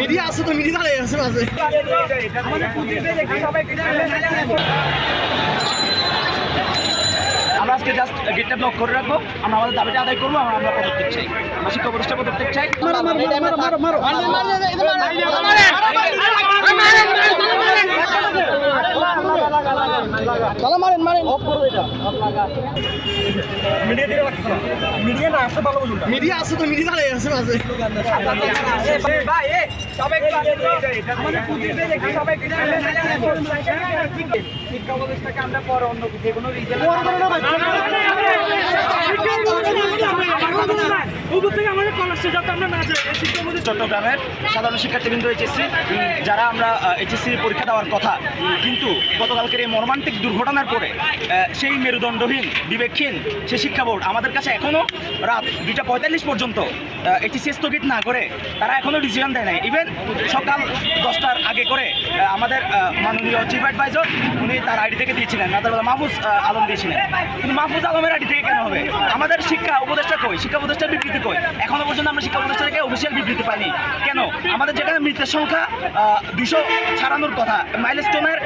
Media আছে তো media দাঁড়িয়ে আছে মাঝে আমরা আজকে জাস্ট গেটটা ব্লক করে রাখব আমরা আমাদের দাবিটা আদায় করব আমরা আমরা পদক্ষেপ চাই আমরা শিক্ষা প্রতিষ্ঠা পদক্ষেপ চাই তালা মারেন মারেন অফ করো এটা মিডিয়া দিকে রাখছে মিডিয়া না আসলে ভালো বুঝুন মিডিয়া আছে তো মিডিয়া দাঁড়িয়ে আছে মাঝে চট্টগ্রামের সাধারণ শিক্ষার্থীবৃন্দ এইচএসসি, যারা আমরা এইচএসসি পরীক্ষা দেওয়ার কথা, কিন্তু গতকালকের এই মর্মান্তিক দুর্ঘটনার পরে সেই মেরুদণ্ডহীন, বিবেকহীন সেই শিক্ষা বোর্ড আমাদের কাছে এখনও রাত দুইটা পঁয়তাল্লিশ পর্যন্ত এইচএসসি স্থগিত না করে তারা এখনও ডিসিশন দেয় নাই। ইভেন সকাল দশটার আগে করে আমাদের মাননীয় চিফ অ্যাডভাইজার উনি তার আইডি থেকে দিয়েছিলেন। রাতের বেলা মাহফুজ আলম দিয়েছিলেন। কিন্তু মাহফুজ আলমের আইডি থেকে কেন হবে? আমাদের শিক্ষা উপদেষ্টা কই? শিক্ষা উপদেষ্টার বিবৃতি কই? এখনও পর্যন্ত আমরা শিক্ষা উপদেষ্টা থেকে অফিসিয়াল বিবৃতি পাইনি। কেন? আমাদের যেখানে মৃতের সংখ্যা দুশো ছাড়ানোর কথা মাইলস্টোনের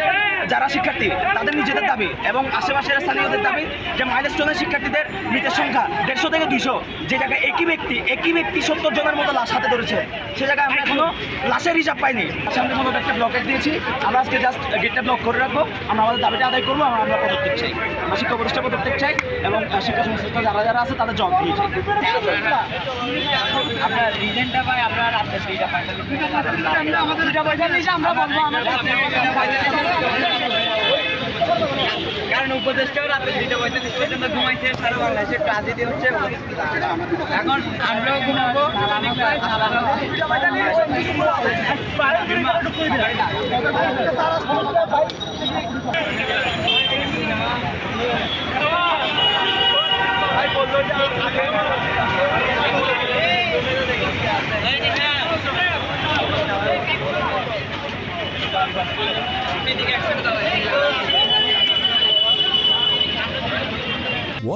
যারা শিক্ষার্থী, তাদের নিজেদের দাবি এবং আশেপাশের স্থানীয়দের দাবি যে মাইলস্টোনের শিক্ষার্থীদের মৃতের সংখ্যা দেড়শো থেকে দুইশো। যে জায়গায় একই ব্যক্তি একই ব্যক্তি সত্তর জনের মতো লাশ হাতে ধরেছে, সে জায়গায় আমরা এখনও লাশের হিসাব পাইনি। সামনে মতো একটা ব্লকেট দিয়েছি। আমরা আজকে জাস্ট গেটটা ব্লক করে রাখব। আমরা আমাদের দাবিটা আদায় করব, আমরা আমরা পদত্যাগ চাই। আমরা শিক্ষা প্রতিষ্ঠা পদত্যাগ চাই এবং শিক্ষা সংশ্লিষ্ট যারা যারা আছে, তাদের জবাব কারণ উপদেশটাও রাতে দুইটা দিচ্ছে জন্য ঘুমাইছে সারা বাংলাদেশে কাজে দিয়ে হচ্ছে এখন আমরাও ঘুমাবো